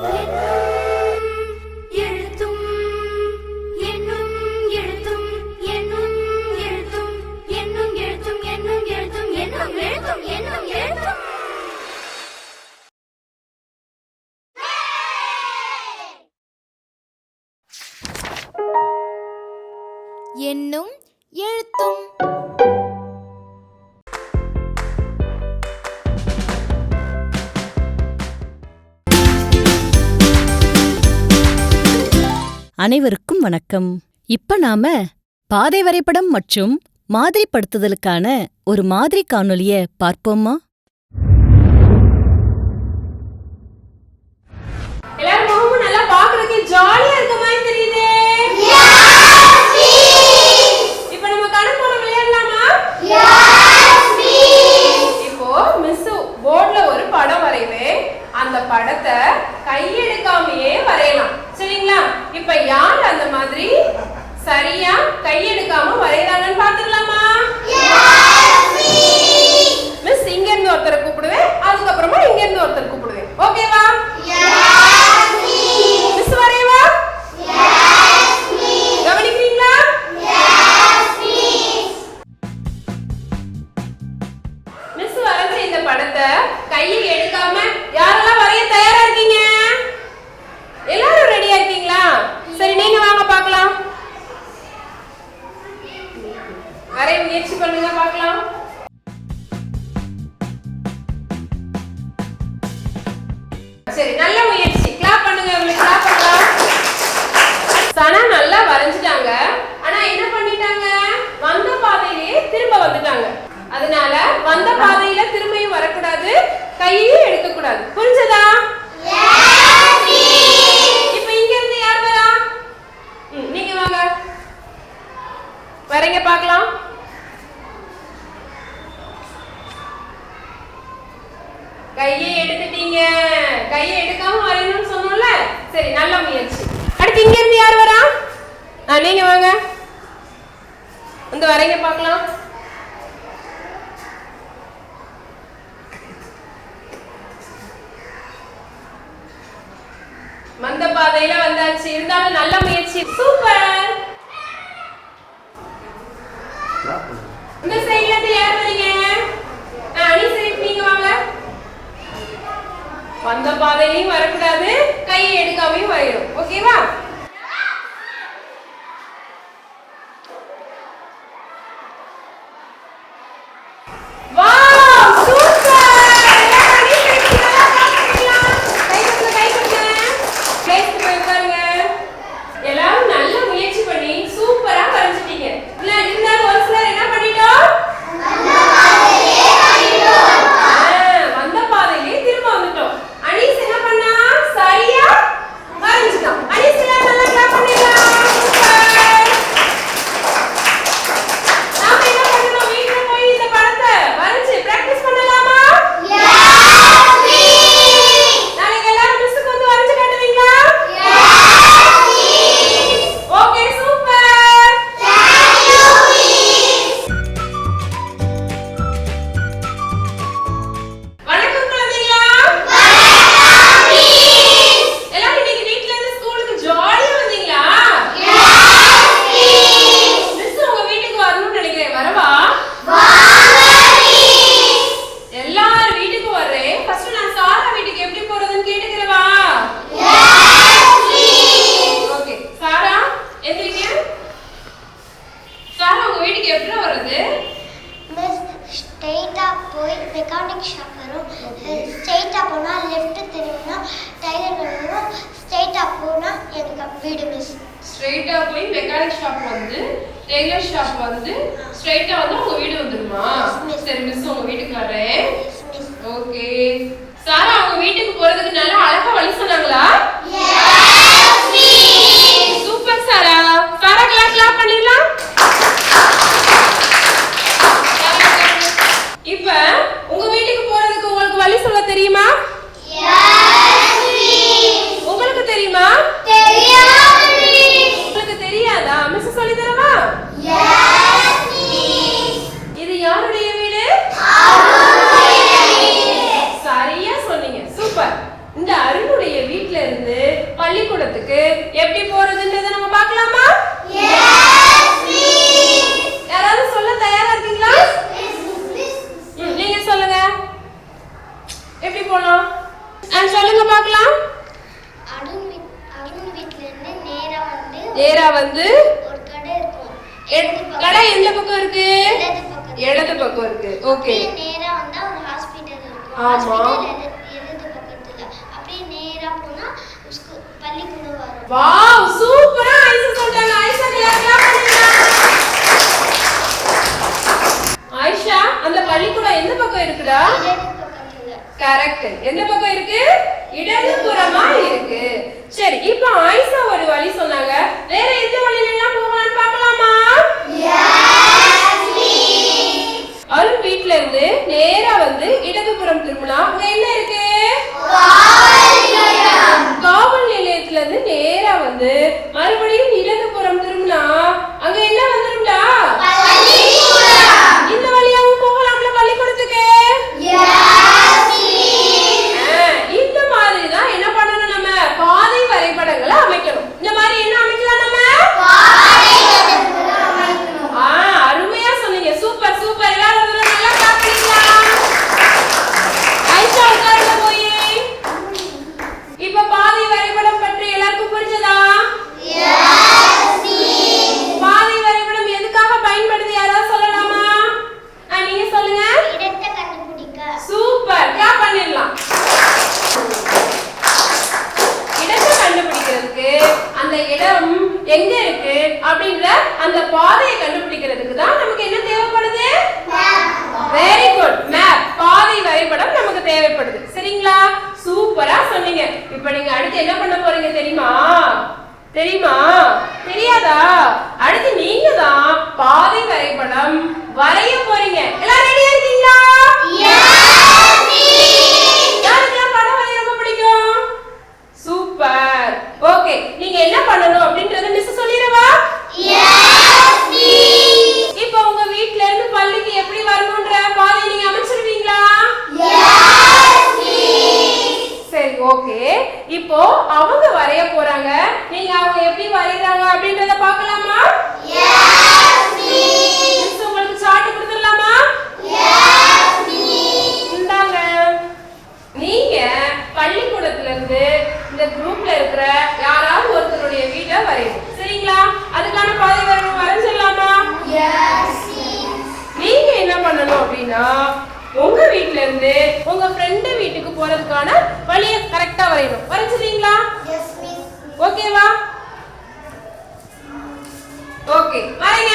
Yeah. அனைவருக்கும் வணக்கம். இப்ப நாம பாதை வரைபடம் மற்றும் மாதிரிப்படுத்துதலுக்கான ஒரு மாதிரி காணொலிய பார்ப்போமா? எல்லாரும் நல்லா பாக்குறதுக்கு ஜாலியா இருக்க படத்தை கையில் எடுக்காம யாரெல்லாம் வரைய தயாரா இருக்கீங்க? எல்லாரும் ரெடியா இருக்கீங்களா? சரி நீங்க வாங்க பார்க்கலாம். வரைய முயற்சி பண்ணுங்க பார்க்கலாம். சரி நல்ல முயற்சி. கிளாப் பண்ணுங்க உங்களுக்கு கிளாப் பண்ணலாம். சனா நல்லா வரைஞ்சிட்டாங்க. ஆனா என்ன பண்ணிட்டாங்க? வந்த பாதையிலேயே திரும்ப வந்துட்டாங்க. அதனால வந்த பாதை வரைங்க வாங்க. வந்து வரைங்க பார்க்கலாம். மந்த பாதையில வந்தாச்சு. இருந்தாலும் நல்ல முயற்சி. சூப்பர். இந்த சைடுல இருந்து யார் வரீங்க அணி சைடு நீங்க வாங்க. வந்த பாதையிலையும் வரக்கூடாது. கையை எடுக்காமையும் வரையும் ஓகேவா கிட்ட வந்தா உங்க வீடு வந்துருமா? சரி மிஸ் உங்க வீட்டுக்கு வரேன் ஓகே சாரா அவங்க வீட்டுக்கு போறதுக்கு நல்லா அழகா வழி சொன்னாங்களா? இருக்கு? இடது பக்கம் இருக்கு. ஓகே நேரா வந்தா ஒரு ஹாஸ்பிடல் இருக்கு. ஆமா. இடது பக்கத்துல. அப்படியே நேரா போனா பள்ளிக்கூடம் வரும். வாவ் சூப்பரா ஐசா சொல்றாங்க. ஐசா கிளாஸ் ஐஷா அந்த பள்ளிக்கூடம் எந்த பக்கம் இருக்குடா? கரெக்ட் எந்த பக்கம் இருக்கு? இடது இடதுபுறமா இருக்கு. சரி இப்போ ஆயிஷா ஒரு வழி சொன்னாங்க. வேற எந்த வழியில எல்லாம் போகலாம்னு பார்க்கலாமா? சரிங்களா அடுத்து நீங்க தான் பாதை வரைபடம் வரைய போறீங்க. எல்லாரும் ரெடியா இருக்கீங்களா? இருந்து உங்க ஃப்ரெண்டு வீட்டுக்கு போறதுக்கான வழியை கரெக்டா வரையணும். வரைச்சிருக்கீங்களா ஓகேவா ஓகே வரைங்க.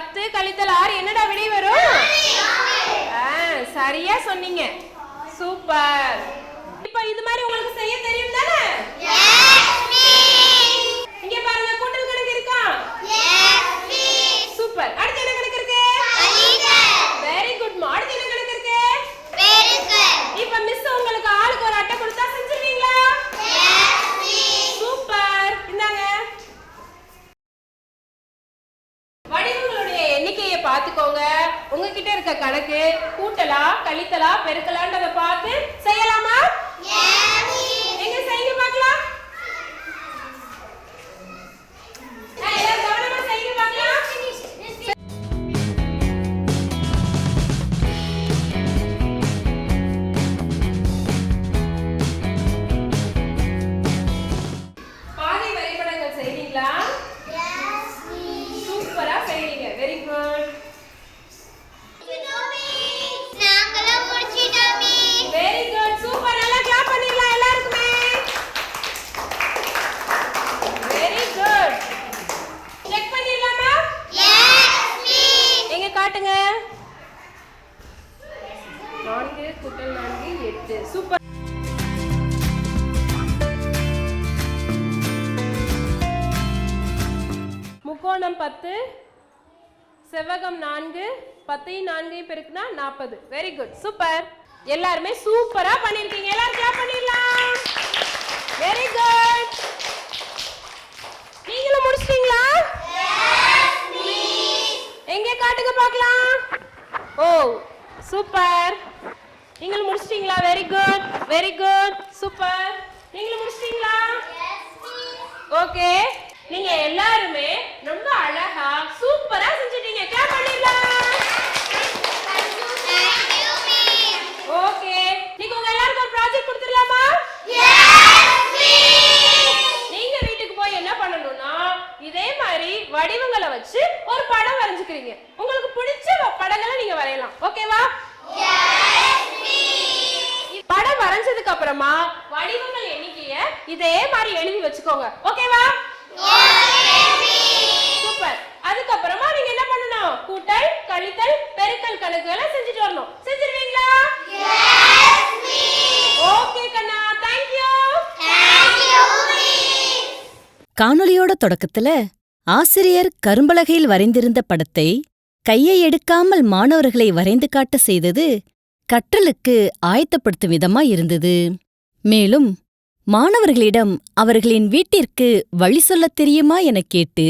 பத்து கழித்தல் ஆறு என்னடா விடை வரும்? ஆ, சரியா சொன்னீங்க. சூப்பர். இப்போ இது மாதிரி உங்களுக்கு செய்ய தெரியும் தானே இங்க பாருங்க கூட்டல் கணக்கு இருக்கா சூப்பர் அடுத்து என்ன கணக்கு இருக்கு வெரி குட் அடுத்து என்ன கணக்கு இருக்கு இப்ப மிஸ் உங்களுக்கு ஆளுக்கு ஒரு அட்டை கொடுத்தா செஞ்சிருவீங்களா சூப்பர் இந்தாங்க வடிவங்களுடைய எண்ணிக்கையை பார்த்துக்கோங்க உங்ககிட்ட இருக்க கணக்கு கூட்டலா கழித்தலா பெருக்கலான்றத பார்த்து செய்யலாமா? முக்கோணம் பத்து செவ்வகம் நான்கு பத்தையும் நான்கையும் பெருக்குனா நாற்பது வெரி குட் சூப்பர் எல்லாருமே சூப்பரா பண்ணிருக்கீங்க. எல்லாரும் கிளாப் பண்ணிடலாம். வெரி குட் நீங்களும் முடிச்சிட்டீங்களா? எங்க காட்டுங்க பார்க்கலாம். ஓ சூப்பர் நீங்களும் முடிச்சிட்டீங்களா? Very good very good super நீங்களும் முடிச்சிட்டீங்களா? ஓகே நீங்க எல்லாருமே ரொம்ப அழகா சூப்பரா செஞ்சிட்டீங்க கிளாப் பண்ணிடலாம் ஓகே நீங்க உங்க எல்லாருக்கும் ஒரு ப்ராஜெக்ட் கொடுத்துடலாமா நீங்க வீட்டுக்கு போய் என்ன பண்ணணும்னா இதே மாதிரி வடிவங்களை வச்சு ஒரு படம் வரைஞ்சுக்கிறீங்க உங்களுக்கு பிடிச்ச வ- படங்களை நீங்க வரையலாம் ஓகேவா? படம் வரைஞ்சதுக்கு அப்புறமா வடிவங்கள் எண்ணிக்கைய இதே மாதிரி எழுதி வச்சுக்கோங்க. ஓகேவா? சூப்பர். அதுக்கப்புறமா நீங்க என்ன பண்ணணும்? கூட்டல் கழித்தல் பெருக்கல் கணக்குகளை செஞ்சுட்டு வரணும். செஞ்சிருவீங்களா? ஓகே கண்ணா. தேங்க் யூ தொடக்கத்துல ஆசிரியர் கரும்பலகையில் வரைந்திருந்த படத்தை கையை எடுக்காமல் மாணவர்களை வரைந்து காட்ட செய்தது கற்றலுக்கு ஆயத்தப்படுத்தும் விதமா இருந்தது. மேலும் மாணவர்களிடம் அவர்களின் வீட்டிற்கு வழி சொல்லத் தெரியுமா எனக் கேட்டு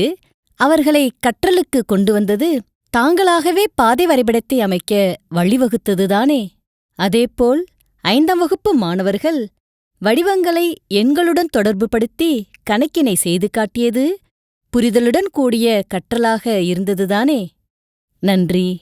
அவர்களை கற்றலுக்கு கொண்டு வந்தது தாங்களாகவே பாதை வரைபடத்தை அமைக்க வழிவகுத்ததுதானே அதேபோல் ஐந்தாம் வகுப்பு மாணவர்கள் வடிவங்களை எண்களுடன் தொடர்புபடுத்தி கணக்கினை செய்து காட்டியது புரிதலுடன் கூடிய கற்றலாக இருந்ததுதானே நன்றி.